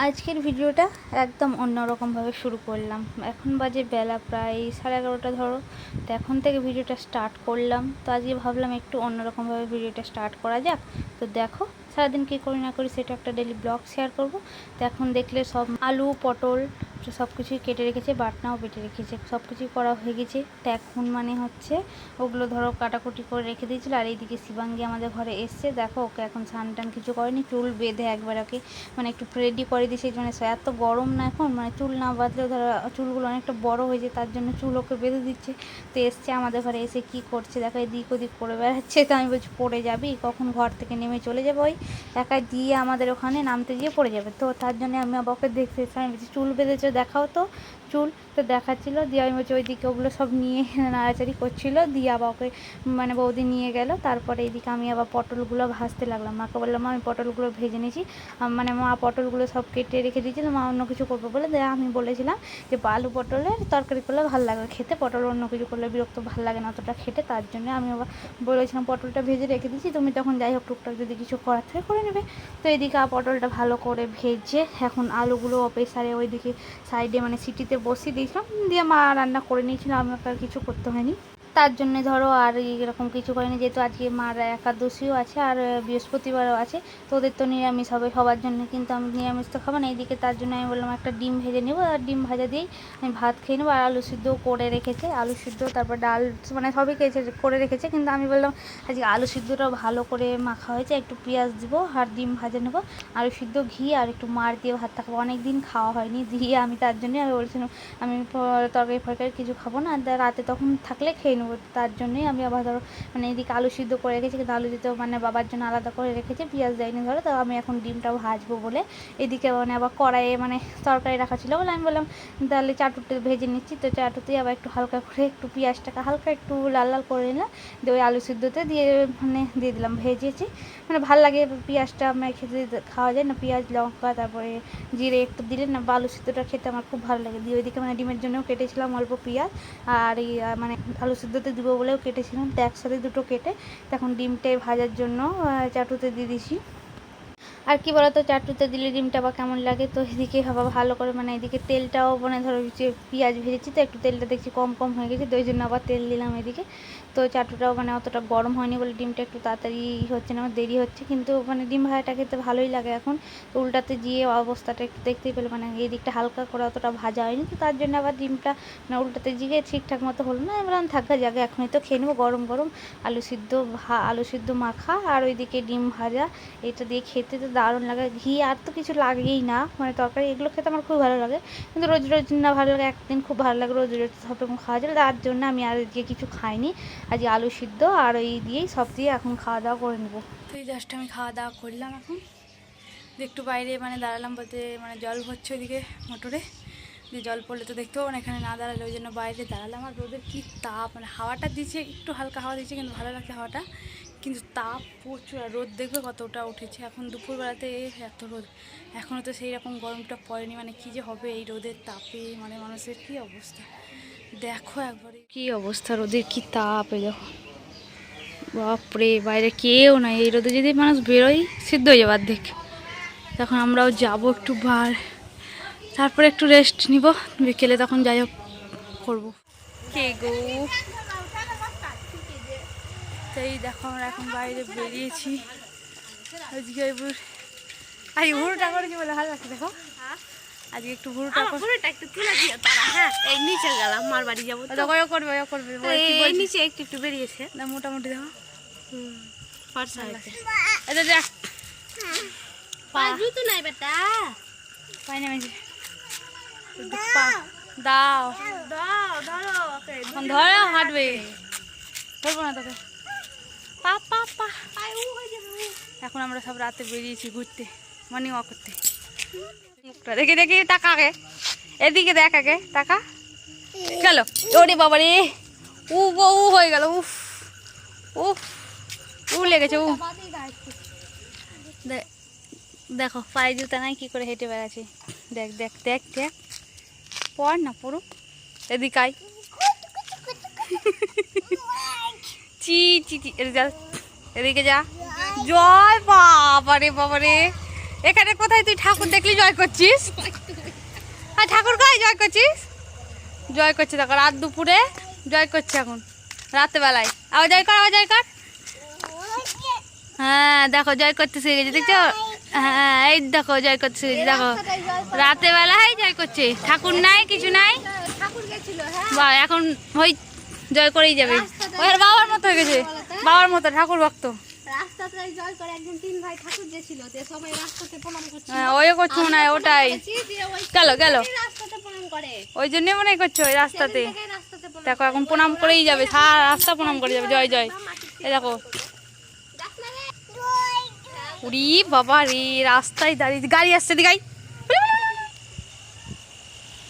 আজকের ভিডিওটা একদম অন্যরকমভাবে শুরু করলাম। এখন বাজে বেলা প্রায় সাড়ে এগারোটা ধরো। তো এখন থেকে ভিডিওটা স্টার্ট করলাম। তো আজকে ভাবলাম একটু অন্যরকমভাবে ভিডিওটা স্টার্ট করা যাক। তো দেখো, সারাদিন কী করি না করি সেটা একটা ডেলি ব্লগ শেয়ার করব। তো এখন দেখলে সব আলু, পটল সব কিছুই কেটে রেখেছে, বাটনাও বেটে রেখেছে। সব কিছুই করা হয়ে গেছে। তো এখন মানে হচ্ছে ওগুলো ধরো কাটাকুটি করে রেখে দিয়েছিল আর এইদিকে শিবাঙ্গি আমাদের ঘরে এসছে। দেখো ওকে এখন স্নান টান কিছু করেনি, চুল বেঁধে একবার ওকে মানে একটু রেডি করে দিয়েছে। মানে এত গরম না এখন মানে চুল না বাঁধলেও ধরো চুলগুলো অনেকটা বড় হয়েছে তার জন্য চুল ওকে বেঁধে দিচ্ছে। তো এসছে আমাদের ঘরে এসে কি করছে, দেখো এদিক ওদিক করে বেড়াচ্ছে। তো আমি বলছি, পড়ে যাবি? কখন ঘর থেকে নেমে চলে যাব ওই? একা দিয়ে আমাদের ওখানে নামতে গিয়ে পড়ে যাবে। তো তার জন্য আমি আবাকে দেখতে এসে আমি বলছি, চুল বেঁধেছে দেখাও তো। চুল তো দেখাচ্ছিল, দিয়ে আমি বলছি, ওইদিকে ওগুলো সব নিয়ে নাড়াচাড়ি করছিল, দিয়ে আবার ওকে মানে বৌদি নিয়ে গেল, তারপরে এইদিকে আমি আবার পটলগুলো ভাজতে লাগলাম। মাকে বললাম আমি পটলগুলো ভেজে নিয়েছি। মানে মা পটলগুলো সব কেটে রেখে দিয়েছিল, মা অন্য কিছু করবে বলে দিয়ে আমি বলেছিলাম যে, আলু পটলের তরকারি করলে ভালো লাগবে খেতে পটল অন্য কিছু করলে বিরক্ত ভালো লাগে না অতটা খেতে। তার জন্য আমি আবার বলেছিলাম, পটলটা ভেজে রেখে দিয়েছি, তুমি তখন যাই হোক টুকটাক যদি কিছু করার থাকে করে নেবে। তো এদিকে পটলটা ভালো করে ভেজে এখন আলুগুলো প্রেসারে ওইদিকে সাইডে মানে সিটিতে বসিয়ে দিয়েছিলাম দিয়ে মা রান্না করে নিয়েছিল আমাকে আর কিছু করতে হয়নি। তার জন্য ধরো আর এরকম কিছু করেনি, যেহেতু আজকে মার একাদশীও আছে আর বৃহস্পতিবারও আছে, তো ওদের তো নিরামিষ হবে, সবার জন্য কিন্তু আমি নিরামিষ তো খাব না, এইদিকে তার জন্য আমি বললাম একটা ডিম ভেজে নেব, আর ডিম ভাজা দিয়েই আমি ভাত খেয়ে নেব, আর আলু সিদ্ধ করে রেখেছে, আলু সিদ্ধ, তারপর ডাল মানে সবই খেয়েছে, করে রেখেছে, কিন্তু আমি বললাম আজকে আলু সিদ্ধটাও ভালো করে মাখা হয়েছে, একটু পেঁয়াজ দিব আর ডিম ভাজা নেব, আলু সিদ্ধ, ঘি আর একটু মার দিয়ে ভাত খাব অনেক দিন খাওয়া হয়নি, দিয়ে আমি তার জন্যই আমি বলছিলাম আমি তরকারি ফরকারি কিছু খাব না রাতে তখন থাকলে খেয়ে নেব তার জন্যই আমি আবার ধরো মানে এদিকে আলু সিদ্ধ করে রেখেছি, কিন্তু আলু দিতেও মানে বাবার জন্য আলাদা করে রেখেছি, পেঁয়াজ দেয়নি ধরো, তো আমি এখন ডিমটাও ভাজবো বলে এদিকে মানে আবার কড়াইয়ে মানে তরকারি রাখা ছিল বলে আমি বললাম, তাহলে চাটুতে ভেজে নিচ্ছি, তো চাটুতেই আবার একটু হালকা করে একটু পেঁয়াজটাকে হালকা একটু লাল লাল করে নিলাম, দিয়ে ওই আলু সিদ্ধতে দিয়ে মানে দিয়ে দিলাম, ভেজেছি মানে ভালো লাগে পেঁয়াজটা মেখে দিয়ে খাওয়া যায় না, পেঁয়াজ, লঙ্কা, তারপরে জিরে একটু দিলে না আলু সিদ্ধটা খেতে আমার খুব ভালো লাগে। দিয়ে ওইদিকে মানে ডিমের জন্যও কেটেছিলাম অল্প পেঁয়াজ, আর এই মানে আলু সিদ্ধতে দিব বলেও কেটেছিলাম, তো একসাথে দুটো কেটে তখন ডিমটাই ভাজার জন্য চাটুতে দিয়ে দিছি। আর কি বলতো, চাটুতে দিলে ডিমটা বা কেমন লাগে? তো এদিকে আবার ভালো করে মানে এদিকে তেলটাও মানে ধরো যে পেঁয়াজ ভেজেছি তো, একটু তেলটা দেখছি কম কম হয়ে গেছে, তো ওই জন্য আবার তেল দিলাম এদিকে। তো চাটুটাও মানে অতটা গরম হয়নি বলে ডিমটা একটু তাড়াতাড়ি হচ্ছে না, আমার দেরি হচ্ছে। কিন্তু মানে ডিম ভাজাটা খেতে ভালোই লাগে এখন। তো উল্টাতে গিয়ে অবস্থাটা একটু দেখতেই পেলে মানে এই দিকটা হালকা করে অতটা ভাজা হয়নি। তো তার জন্য আবার ডিমটা মানে উল্টাতে গিয়ে ঠিকঠাক মতো হলো না। বললাম থাকা জায়গা এখনই তো খেয়ে নেব। গরম গরম আলু সিদ্ধ ভা, আলু সিদ্ধ মাখা আর ওইদিকে ডিম ভাজা। এটা দিয়ে খেতে তো দারুণ লাগে। ঘি আর তো কিছু লাগেই না। মানে তরকারি এগুলো খেতে আমার খুব ভালো লাগে। কিন্তু রোজ রোজ না ভালো লাগে, একদিন খুব ভালো লাগে রোজ রোজ সব রকম খাওয়া যায়। তার জন্য আমি আর আজকে কিছু খাইনি। আজকে আলু সিদ্ধ আর ওই দিয়েই সব দিয়ে এখন খাওয়া দাওয়া করে নেব। তো এই জাস্ট আমি খাওয়া দাওয়া করলাম এখন। একটু বাইরে মানে দাঁড়ালাম বলতে মানে জল ভরছে ওইদিকে মোটরে। যে জল পড়লে তো দেখতে পাবো এখানে না দাঁড়ালে ওই জন্য বাইরে দাঁড়ালাম। আর রোদের কী তাপ মানে হাওয়াটা দিচ্ছে একটু হালকা হাওয়া দিচ্ছে কিন্তু ভালো লাগছে হাওয়াটা। কিন্তু তাপ প্রচুর আর রোদ দেখবে কতটা উঠেছে। এখন দুপুরবেলাতে এত রোদ। এখনও তো সেই রকম গরমটা পড়েনি মানে কী যে হবে এই রোদের তাপে মানে মানুষের কী অবস্থা। দেখো একবারে। কী অবস্থা রোদের কী তাপ এই দেখো। বাপরে বাইরে কেউ নাই। এই রোদে যদি মানুষ বেরোয় সিদ্ধ হয়ে যাবে অর্ধেক। তখন আমরাও যাব একটু বার। তারপরে একটু রেস্ট নিব। বিকেলে তখন যাই হোক করব। কে গো? তো এই দেখো আমরা এখন বাইরে বেরিয়েছি। আজকে এবার আই ভুরুটা করেছি বলে? ভালো লাগছে দেখো। আজকে একটু ভুরুটা আমার পুরোটা একটু তুলে দিও তারা হ্যাঁ? এই নিচে গেলাম মার বাড়ি যাব তো। ওই করবে ওই করবে এই- নিচে একটু একটু বেরিয়েছে। না, মোটামুটি দেখো। ফর্সা হয়েছে। এটা দেখ পা। জুতো নাই বেটা। পাই নেমেছি পা। দাও। দাও দাও ওকে এখন ধরো হাঁটবে। ধরবো না তোকে। পা পা পা। এখন আমরা সব রাতে বেরিয়েছি ঘুরতে মর্নিং ওয়াক করতে। মুখটা দেখি দেখি তাকাকে এদিকে দেখ আগে, তাকা। গেল ওরে বাবা রে উ গো উ হয়ে গেল, উফ। উফ, উ লেগেছে, উ। দেখো, পায়ে জুতা নাই, কি করে হেঁটে বেড়াচ্ছে। দেখ দেখ দেখ দেখ। পড় না, পড়ুক। এদিকে আয়। চি চি চি, এদিকে যা। এদিকে যা। জয় বাবারে বাবারে। এখানে কোথায় তুই ঠাকুর দেখলি জয় করছিস? আর ঠাকুর কয় জয় করছিস? জয় করছে দেখো, রাত দুপুরে জয় করছে এখন, রাত্রেবেলায়। আবার জয় কর, আবার জয় কর। হ্যাঁ দেখো, জয় করতে শিখে গেছে, দেখছ? হ্যাঁ এই দেখো, জয় করতে শিখে গেছে, দেখো। রাতের বেলায় জয় করছে, ঠাকুর নাই, কিছু নাই? হ্যাঁ বা এখন ওই জয় করেই যাবে। ওই আর বাবার মতো হয়ে গেছে, বাবার মতো, ঠাকুর ভক্ত। রাস্তাতে জয় করে একজন তিন ভাই ঠাকুর গেছিল তে সবাই রাস্তাতে প্রণাম করছিল। হ্যাঁ ওইও করছে ওটাই। ওই গেল গেল। রাস্তাতে প্রণাম করে। ওই জন্যে মনে করছ ওই রাস্তাতে। দেখো এখন প্রণাম করেই যাবে সারা রাস্তা প্রণাম করে যাবে। জয় জয়। এই দেখো। উড়ি বাবা রে রাস্তায় দাঁড়িয়ে গাড়ি আসছে দিকে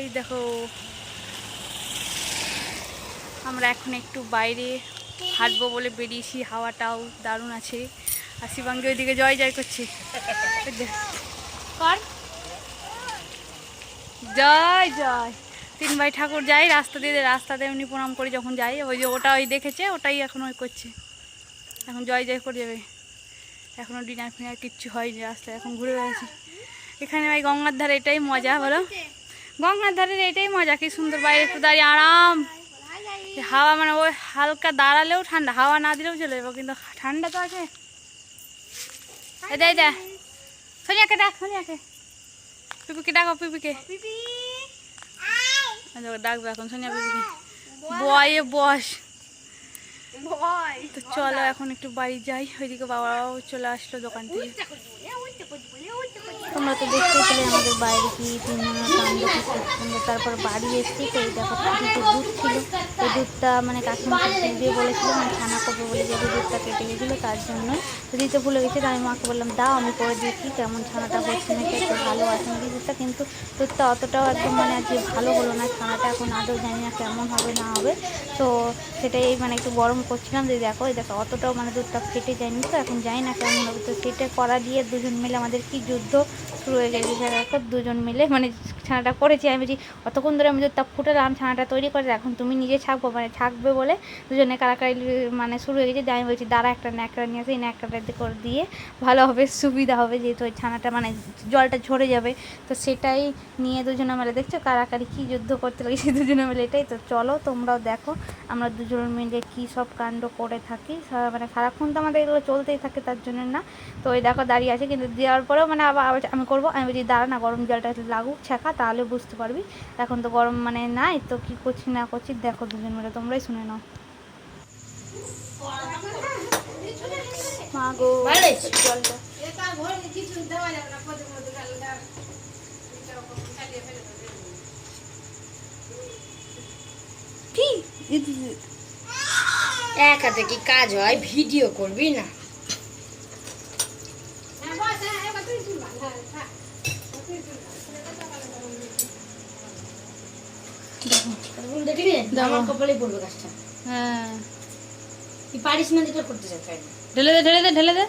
এই দেখো। আমরা এখন একটু বাইরে হাঁটবো বলে বেরিয়েছি, হাওয়াটাও দারুণ আছে। আর শিবাঙ্গে ওইদিকে জয় জয় করছে। জয় জয়। তিন ভাই ঠাকুর যাই রাস্তা দিয়ে, রাস্তাতে এমনি প্রণাম করে যখন যাই ওই যে ওটা ওই দেখেছে, ওটাই এখন ওই করছে। এখন জয় জয় করে যাবে। এখনও ডিনার ফিনার কিচ্ছু হয়নি রাস্তায়, এখন ঘুরে বেড়াচ্ছি। এখানে ওই গঙ্গার ধারে এটাই মজা, বলো? গঙ্গার ধারের এটাই মজা, কি সুন্দর, বাইরে একটু দাঁড়িয়ে আরাম। হাওয়া মানে ওই হালকা দাঁড়ালেও ঠান্ডা হাওয়া না দিলেও চলে যাব কিন্তু ঠান্ডা তো আছে। সোনিয়াকে ডাক সোনিয়াকে পিপিকে ডাকো পিপিকে ডাকবে এখন সোনিয়া পিপিকে বয়ে। বস। তো চলো এখন একটু বাড়ি যাই ওইদিকে বাবাও চলে আসলো দোকান থেকে। তোমরা তো দেখতে পেলে আমাদের বাইরে কি তিনজনের কাণ্ড তারপর বাড়ি এসেছি, তো এই দেখো ফ্রিজে দুধ ছিল। ওই দুধটা মানে কাকিমাকে দিয়ে বলেছিল মানে ছানা করবে বলে যে দুধটা কেটে গেছিল, তার জন্য তো দিতে ভুলে গেছে তো আমি মাকে বললাম, দাও, আমি করে দেখি কেমন ছানাটা হচ্ছে নাকি, একটু ভালো আছে নাকি দুধটা। কিন্তু দুধটা অতটাও একদম মানে আর কি ভালো হলো না, ছানাটা এখন আদৌ জানি না কেমন হবে, না হবে। তো সেটাই মানে একটু গরম করছিলাম, যে দেখো, এই দেখো, অতটাও মানে দুধটা ফেটে যায়নি, তো এখন জানি না কেমন হবে। তো সেটা করা দিয়ে দুজন মিলে আমাদের কি যুদ্ধ শুরু হয়ে গেছে। দুজন মিলে মানে ছানাটা করেছি, আমি বলছি, অতক্ষণ ধরে আমি দুধটা ফুটালাম, ছানাটা তৈরি করে এখন তুমি নিজে ছাকবো মানে ছাকবে বলে দুজনে কারাকারি মানে শুরু হয়ে গেছে দিয়ে আমি বলছি, দাঁড়া একটা ন্যাকড়া নিয়ে আসে, এই ন্যাকড়াটা করে দিয়ে ভালো হবে, সুবিধা হবে, যেহেতু ওই ছানাটা মানে জলটা ঝরে যাবে। তো সেটাই নিয়ে দুজনে মিলে, দেখছ কারাকারি কী যুদ্ধ করতে লেগেছে, দুজনে মিলে এটাই। তো চলো, তোমরাও দেখো, আমরা দুজন মিলে কী সব কাণ্ড করে থাকি। মানে সারাক্ষণ তো আমাদের এগুলো চলতেই থাকে, তার জন্য না। তো ওই দেখো দাঁড়িয়ে আছে, কিন্তু দেওয়ার পরেও মানে আবার আমি করব, আমি বলছি, দাঁড়া না, গরম জলটা লাগুক ছাকা তাহলে বুঝতে পারবি। এখন তো গরম মানে নাই তো কি করছি না করছি দেখো দুজন মিলে তোমরাই শুনে নাও। মা গো এক হাতে কি কাজ হয়? ভিডিও করবি না দেখবি আমার কপালে পড়বে কাজটা হ্যাঁ তুই পারিস না যেটা করতে চাস তাই না। ঢেলে দে ঢেলে দে ঢেলে দে।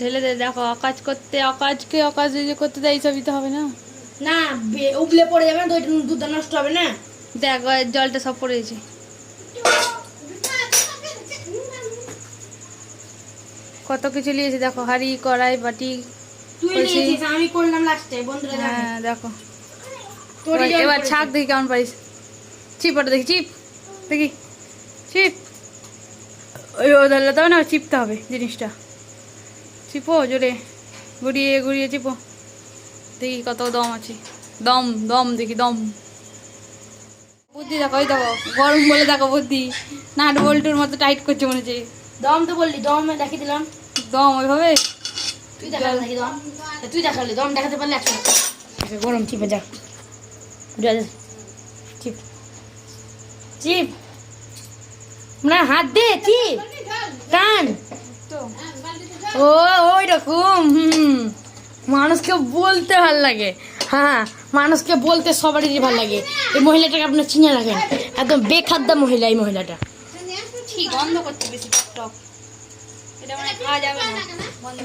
ঢেলে দে দেখো অকাজ করতে অকাজকে অকাজ করতে দেয় এইসবই তো হবে না। না উবলে পড়ে যাবে না দুধটা নষ্ট হবে না? দেখ জলটা সব পড়েছে কত কিছু নিয়েছে দেখো হাঁড়ি কড়াই বাটি তুই নিয়েছিস আমি করলাম লাস্টে বন্ধুরা হ্যাঁ দেখো। এবার-। ছাক দেখি কেমন পারিস। চিপ ওটা দেখি চিপ দেখি। চিপ ওই ধরলে তবে না চিপতে হবে জিনিসটা। চিপো জোরে। ঘুরিয়ে ঘুরিয়ে চিপো দেখি কত দম আছে। দম দম দেখি দম। বুদ্ধি দেখো ওই দেখো গরম বলে দেখো বুদ্ধি। নাট বল্টুর মতো টাইট করছে মনে হচ্ছে। দম তো বললি দম দেখিয়ে দিলাম। দম ওইভাবে? তুই দেখালি দম। তুই দেখালি দম দেখাতে পারলে একশো গরম চিপে যা। চিপ। চিপ। না হাত দে, চিপ। টান। ও ওই রকম হুম। মানুষকে বলতে ভালো লাগে। হ্যাঁ মানুষকে বলতে সবারই ভালো লাগে। এই মহিলাটাকে আপনার চিনে রাখেন। একদম বেখাদ্দা মহিলা এই মহিলাটা। ঠিক, বন্ধ করতে বেশি টক এটা মানে খাওয়া যাবে না। বন্ধ